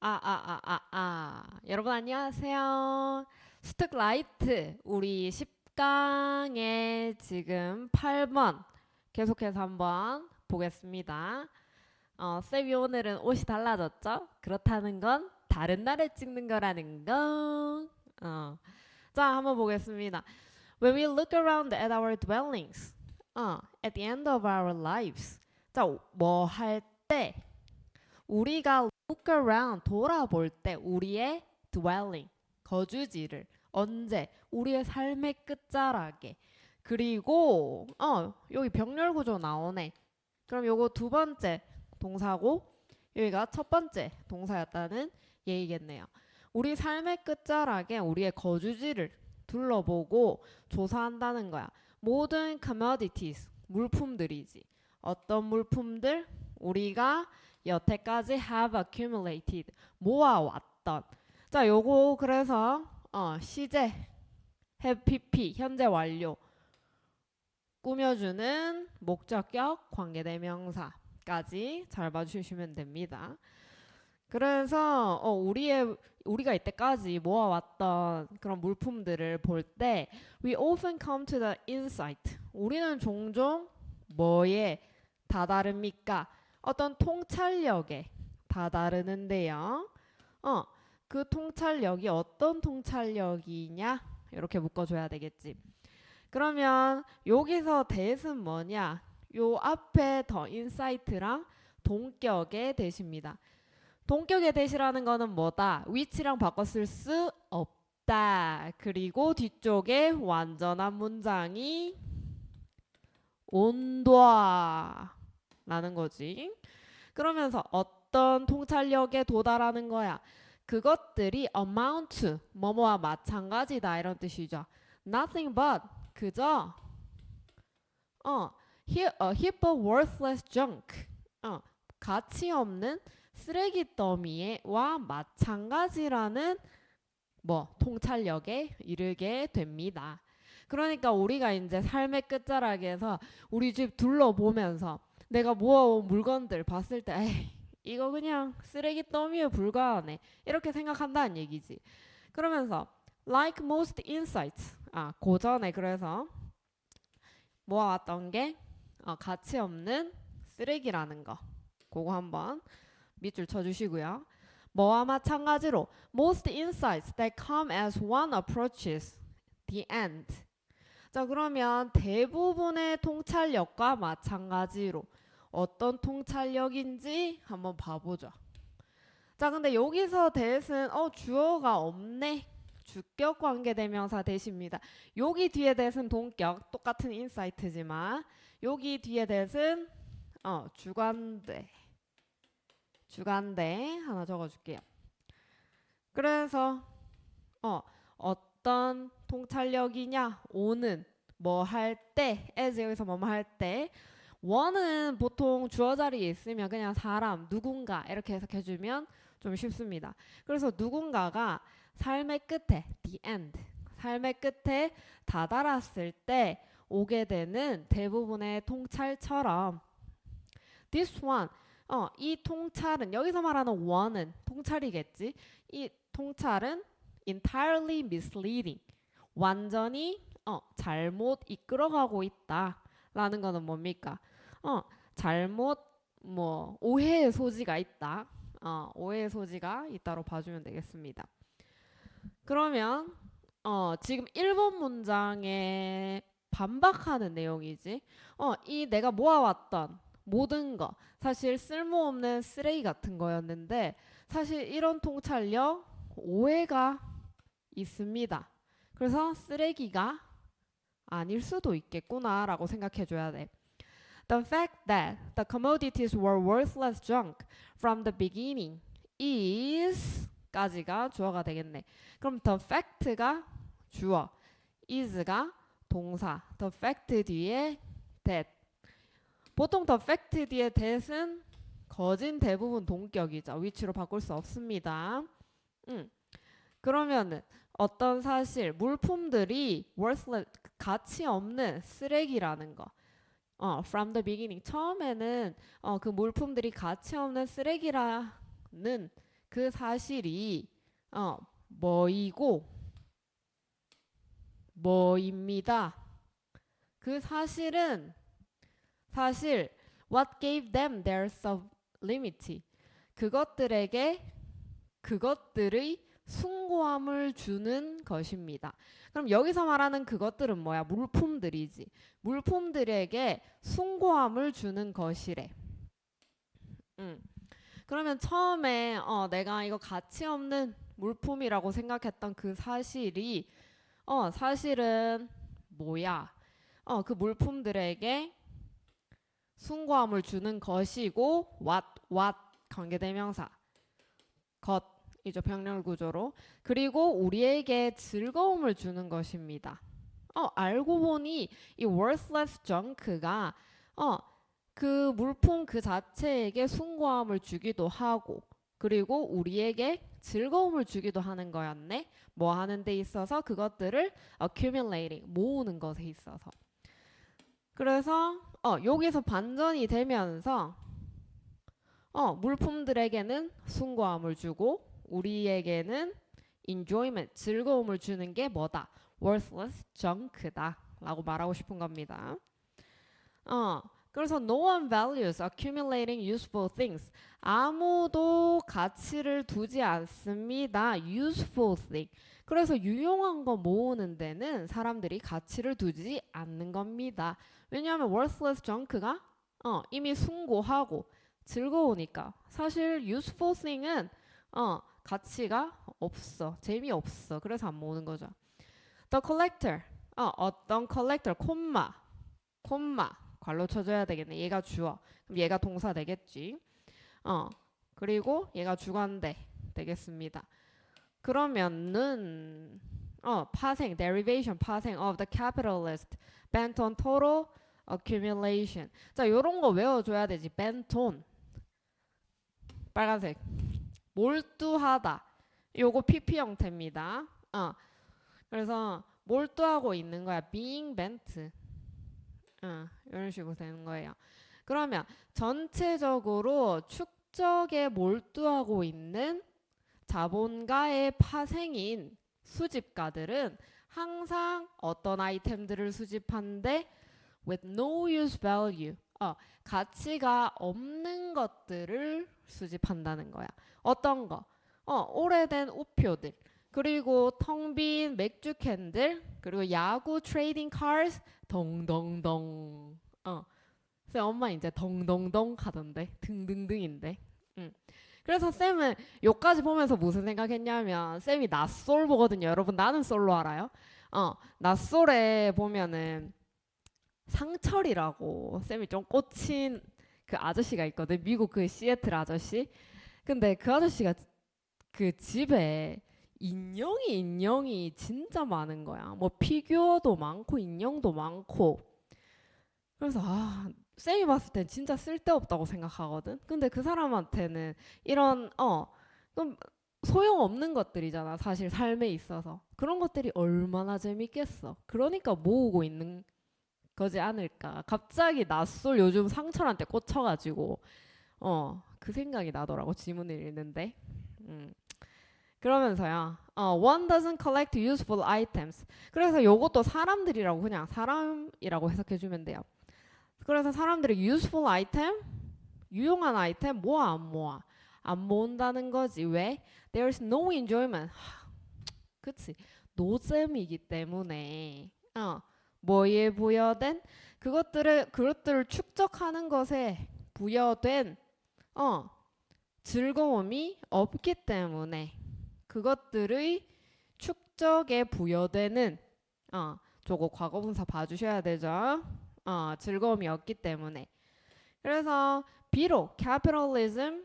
아, 아, 아, 아, 아. 여러분 안녕하세요. 스특라이트 우리 10강의 지금 8번 계속해서 한번 보겠습니다. 어, 쌤이 오늘은 옷이 달라졌죠? 그렇다는 건 다른 날에 찍는 거라는 거. 어. 자, 한번 보겠습니다. When we look around at our dwellings, 어, at the end of our lives. 자, 뭐 할 때 우리가 look around 돌아볼 때 우리의 dwelling 거주지를 언제 우리의 삶의 끝자락에 그리고 어 여기 병렬 구조 나오네. 그럼 요거 두 번째 동사고 여기가 첫 번째 동사였다는 얘기겠네요. 우리 삶의 끝자락에 우리의 거주지를 둘러보고 조사한다는 거야. 모든 commodities 물품들이지. 어떤 물품들 우리가 여태까지 have accumulated 모아왔던 자 요거 그래서 어 시제 have pp 현재 완료 꾸며주는 목적격 관계대명사까지 잘 봐주시면 됩니다. 그래서 어 우리의 우리가 이때까지 모아왔던 그런 물품들을 볼 때 we often come to the insight 우리는 종종 뭐에 다다릅니까? 어떤 통찰력에 다다르는데요. 어, 그 통찰력이 어떤 통찰력이냐? 이렇게 묶어줘야 되겠지. 그러면 여기서 대은 뭐냐? 요 앞에 더 인사이트랑 동격의 대시입니다. 동격의 대시라는 거는 뭐다? 위치랑 쓸수 없다. 그리고 뒤쪽에 완전한 문장이 온도와 라는 거지. 그러면서 어떤 통찰력에 도달하는 거야. 그것들이 amount to 뭐뭐와 마찬가지다 이런 뜻이죠. Nothing but 그저 어 he, a heap of worthless junk 어 가치 없는 쓰레기 더미와 마찬가지라는 뭐 통찰력에 이르게 됩니다. 그러니까 우리가 이제 삶의 끝자락에서 우리 집 둘러보면서 내가 모아온 물건들 봤을 때 에이, 이거 그냥 쓰레기 더미에 불과하네 이렇게 생각한다는 얘기지. 그러면서 like most insights 아 고전에 그래서 모아왔던 게 어, 가치 없는 쓰레기라는 거 그거 한번 밑줄 쳐주시고요. 뭐와 마찬가지로 most insights that come as one approaches the end 자 그러면 대부분의 통찰력과 마찬가지로 어떤 통찰력인지 한번 봐보죠. 자 근데 여기서 대신 어 주어가 없네. 주격 관계대명사 대시입니다. 여기 뒤에 대신 동격 똑같은 인사이트지만 여기 뒤에 대신 어 주관대 주관대 하나 적어줄게요. 그래서 어 어떤 통찰력이냐 오는 뭐 할 때 as 여기서 뭐 뭐 할때 원은 보통 주어 자리에 있으면 그냥 사람 누군가 이렇게 해석해 주면 좀 쉽습니다. 그래서 누군가가 삶의 끝에 the end 삶의 끝에 다다랐을 때 오게 되는 대부분의 통찰처럼 this one 어, 이 통찰은 여기서 말하는 one은 통찰이겠지. 이 통찰은 entirely misleading 완전히 어, 잘못 이끌어가고 있다라는 거는 뭡니까? 어, 잘못 뭐 오해의 소지가 있다. 어, 오해의 소지가 있다로 봐주면 되겠습니다. 그러면 어, 지금 1번 문장에 반박하는 내용이지. 어, 이 내가 모아왔던 모든 거 사실 쓸모없는 쓰레기 같은 거였는데 사실 이런 통찰력 오해가 있습니다. 그래서 쓰레기가 아닐 수도 있겠구나라고 생각해 줘야 돼. The fact that the commodities were worthless junk from the beginning is 까지가 주어가 되겠네. 그럼 the fact가 주어, is가 동사, the fact 뒤에 that. 보통 the fact 뒤에 that은 거진 대부분 동격이죠. 위치로 바꿀 수 없습니다. 음. 그러면은 어떤 사실 물품들이 worthless 가치 없는 쓰레기라는 거. 어, from the beginning 처음에는 어, 그 물품들이 가치 없는 쓰레기라는 그 사실이 어 뭐이고 뭐입니다. 그 사실은 사실 what gave them their sublimity 그것들에게 그것들의 숭고함을 주는 것입니다. 그럼 여기서 말하는 그것들은 뭐야? 물품들이지. 물품들에게 숭고함을 주는 것이래. 음. 그러면 처음에 어, 내가 이거 가치 없는 물품이라고 생각했던 그 사실이 어, 사실은 뭐야? 어, 그 물품들에게 숭고함을 주는 것이고 what what 관계대명사 것 이죠 병렬 구조로 그리고 우리에게 즐거움을 주는 것입니다. 어, 알고 보니 이 worthless junk가 어, 그 물품 그 자체에게 숭고함을 주기도 하고 그리고 우리에게 즐거움을 주기도 하는 거였네. 뭐 하는 데 있어서 그것들을 accumulating 모으는 것에 있어서. 그래서 어 여기서 반전이 되면서 어 물품들에게는 숭고함을 주고 우리에게는 enjoyment 즐거움을 주는 게 뭐다? worthless junk다 라고 말하고 싶은 겁니다. 어 그래서 no one values accumulating useful things. 아무도 가치를 두지 않습니다. useful thing. 그래서 유용한 거 모으는 데는 사람들이 가치를 두지 않는 겁니다. 왜냐하면 worthless junk가 어, 이미 숭고하고 즐거우니까 사실 useful thing은 어, 가치가 없어. 재미없어. 그래서 안 모으는 거죠. The collector. 어, 어떤 collector 콤마 콤마 관로 쳐줘야 되겠네. 얘가 주어. 그럼 얘가 동사 되겠지. 어. 그리고 얘가 주관대 되겠습니다. 그러면은 어 파생 derivation 파생 of the capitalist bent on total accumulation. 자, 요런 거 외워줘야 되지. bent on 빨간색 몰두하다. 요거 PP 형태입니다. 어. 그래서 몰두하고 있는 거야. being bent. 어, 이런 식으로 되는 거예요. 그러면 전체적으로 축적에 몰두하고 있는 자본가의 파생인 수집가들은 항상 어떤 아이템들을 수집한데 with no use value 어, 가치가 없는 것들을 수집한다는 거야. 어떤 거? 어, 오래된 우표들. 그리고 텅 빈 맥주 캔들, 그리고 야구 트레이딩 카드, 덩덩덩. 어. 쌤 엄마 이제 덩덩덩 하던데 등등등인데. 음. 그래서 쌤은 요까지 보면서 무슨 생각했냐면 쌤이 낯솔 보거든요. 여러분 나는 솔로 알아요? 어, 낯솔에 보면은 상철이라고 쌤이 좀 꽂힌 그 아저씨가 있거든. 미국 그 시애틀 아저씨. 근데 그 아저씨가 그 집에 인형이 인형이 진짜 많은 거야. 뭐 피규어도 많고 인형도 많고. 그래서 아 쌤이 봤을 땐 진짜 쓸데없다고 생각하거든. 근데 그 사람한테는 이런 어좀 소용없는 것들이잖아. 사실 삶에 있어서 그런 것들이 얼마나 재밌겠어. 그러니까 모으고 있는 거지 않을까. 갑자기 낯설 요즘 상철한테 꽂혀가지고 어 그 생각이 나더라고 지문을 읽는데. 음. 그러면서요. 어, one doesn't collect useful items. 그래서 요것도 사람들이라고 그냥 사람이라고 해석해 주면 돼요. 그래서 사람들이 useful item, 유용한 아이템 모아 안 모아? 안 모은다는 거지. 왜? There's no enjoyment. 하, 그치. 노잼이기 때문에 어, 뭐에 부여된 그것들을 그것들을 축적하는 것에 부여된 어, 즐거움이 없기 때문에 그것들의 축적에 부여되는 어, 저거 과거분사 봐주셔야 되죠. 어, 즐거움이 없기 때문에. 그래서 비록 capitalism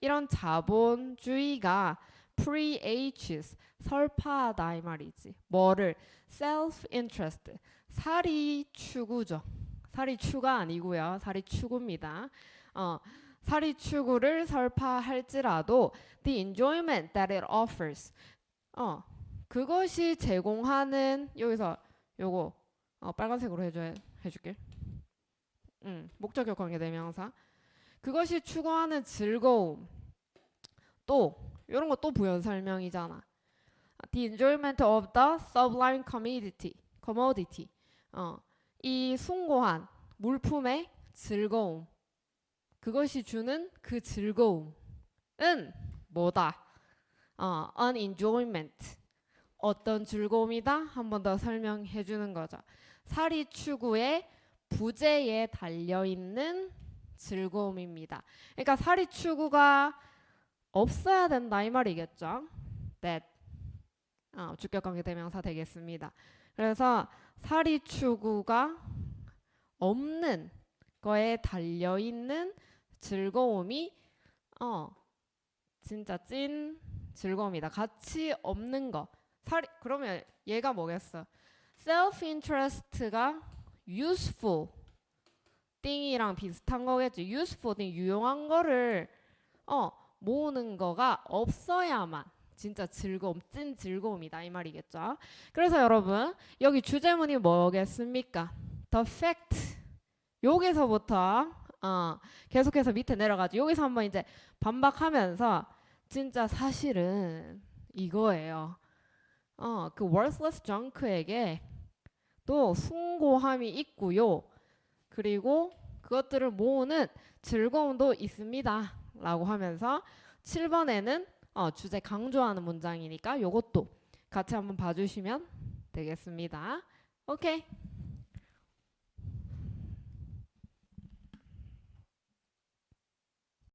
이런 자본주의가 preaches 설파하다 이 말이지. 뭐를 self interest 사리 추구죠. 사리 추가 아니고요. 사리 추구입니다. 어, 사리 추구를 설파할지라도 the enjoyment that it offers 어 그것이 제공하는 여기서 요거 어, 빨간색으로 해줘 해줄게. 음 목적격 관계 대명사 그것이 추구하는 즐거움 또 이런 거 또 부연 설명이잖아. The enjoyment of the sublime commodity. commodity. 어, 이 숭고한 물품의 즐거움. 그것이 주는 그 즐거움은 뭐다? 어, an enjoyment. 어떤 즐거움이다? 한 번 더 설명해 주는 거죠. 사리 추구의 부재에 달려 있는 즐거움입니다. 그러니까 사리 추구가 없어야 된다 이 말이겠죠. that 어, 주격 관계 대명사 되겠습니다. 그래서 사리 추구가 없는 거에 달려 있는 즐거움이 어 진짜 찐 즐거움이다. 가치 없는 거. 사리 그러면 얘가 뭐겠어? self interest가 useful thing이랑 비슷한 거겠지. useful thing 유용한 거를 어 모으는 거가 없어야만 진짜 즐거움, 찐 즐거움이다 이 말이겠죠. 그래서 여러분 여기 주제문이 뭐겠습니까? The fact. 여기서부터 어, 계속해서 밑에 내려가죠. 여기서 한번 이제 반박하면서 진짜 사실은 이거예요. 어, 그 worthless junk에게 또 숭고함이 있고요. 그리고 그것들을 모으는 즐거움도 있습니다. 라고 하면서 7번에는 어, 주제 강조하는 문장이니까 요것도 같이 한번 봐주시면 되겠습니다. 오케이.